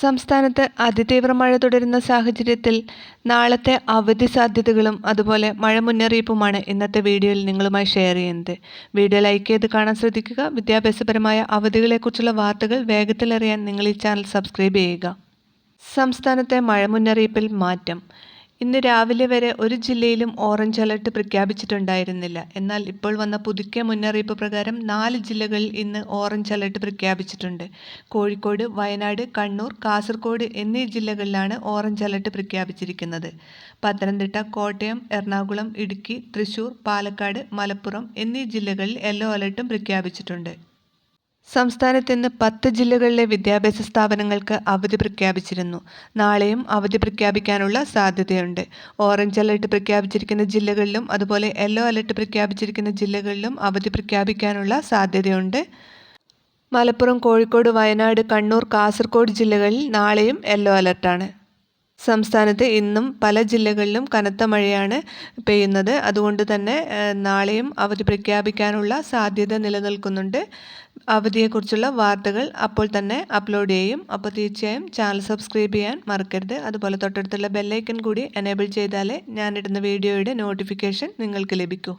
സംസ്ഥാനത്ത് അതിതീവ്ര മഴ തുടരുന്ന സാഹചര്യത്തിൽ നാളത്തെ അവധി സാധ്യതകളും അതുപോലെ മഴ മുന്നറിയിപ്പുമാണ് ഇന്നത്തെ വീഡിയോയിൽ നിങ്ങളുമായി ഷെയർ ചെയ്യുന്നത്. വീഡിയോ ലൈക്ക് ചെയ്ത് കാണാൻ ശ്രദ്ധിക്കുക. വിദ്യാഭ്യാസപരമായ അവധികളെക്കുറിച്ചുള്ള വാർത്തകൾ വേഗത്തിലറിയാൻ നിങ്ങൾ ഈ ചാനൽ സബ്സ്ക്രൈബ് ചെയ്യുക. സംസ്ഥാനത്തെ മഴ മുന്നറിയിപ്പിൽ മാറ്റം. ഇന്ന് രാവിലെ വരെ ഒരു ജില്ലയിലും ഓറഞ്ച് അലർട്ട് പ്രഖ്യാപിച്ചിട്ടുണ്ടായിരുന്നില്ല. എന്നാൽ ഇപ്പോൾ വന്ന പുതുക്കിയ മുന്നറിയിപ്പ് പ്രകാരം നാല് ജില്ലകളിൽ ഇന്ന് ഓറഞ്ച് അലർട്ട് പ്രഖ്യാപിച്ചിട്ടുണ്ട്. കോഴിക്കോട് വയനാട് കണ്ണൂർ കാസർഗോഡ് എന്നീ ജില്ലകളിലാണ് ഓറഞ്ച് അലർട്ട് പ്രഖ്യാപിച്ചിരിക്കുന്നത്. പത്തനംതിട്ട കോട്ടയം എറണാകുളം ഇടുക്കി തൃശൂർ പാലക്കാട് മലപ്പുറം എന്നീ ജില്ലകളിൽ യെല്ലോ അലർട്ടും പ്രഖ്യാപിച്ചിട്ടുണ്ട്. സംസ്ഥാനത്ത് ഇന്ന് പത്ത് ജില്ലകളിലെ വിദ്യാഭ്യാസ സ്ഥാപനങ്ങൾക്ക് അവധി പ്രഖ്യാപിച്ചിരുന്നു. നാളെയും അവധി പ്രഖ്യാപിക്കാനുള്ള സാധ്യതയുണ്ട്. ഓറഞ്ച് അലർട്ട് പ്രഖ്യാപിച്ചിരിക്കുന്ന ജില്ലകളിലും അതുപോലെ യെല്ലോ അലർട്ട് പ്രഖ്യാപിച്ചിരിക്കുന്ന ജില്ലകളിലും അവധി പ്രഖ്യാപിക്കാനുള്ള സാധ്യതയുണ്ട്. മലപ്പുറം കോഴിക്കോട് വയനാട് കണ്ണൂർ കാസർഗോഡ് ജില്ലകളിൽ നാളെയും യെല്ലോ അലർട്ടാണ്. സംസ്ഥാനത്ത് ഇന്നും പല ജില്ലകളിലും കനത്ത മഴയാണ് പെയ്യുന്നത്. അതുകൊണ്ട് തന്നെ നാളെയും അവധി പ്രഖ്യാപിക്കാനുള്ള സാധ്യത നിലനിൽക്കുന്നുണ്ട്. അവധിയെക്കുറിച്ചുള്ള വാർത്തകൾ അപ്പോൾ തന്നെ അപ്ലോഡ് ചെയ്യും. അപ്പോൾ തീർച്ചയായും ചാനൽ സബ്സ്ക്രൈബ് ചെയ്യാൻ മറക്കരുത്. അതുപോലെ തൊട്ടടുത്തുള്ള ബെല്ലൈക്കൺ കൂടി എനേബിൾ ചെയ്താലേ ഞാനിടുന്ന വീഡിയോയുടെ നോട്ടിഫിക്കേഷൻ നിങ്ങൾക്ക് ലഭിക്കൂ.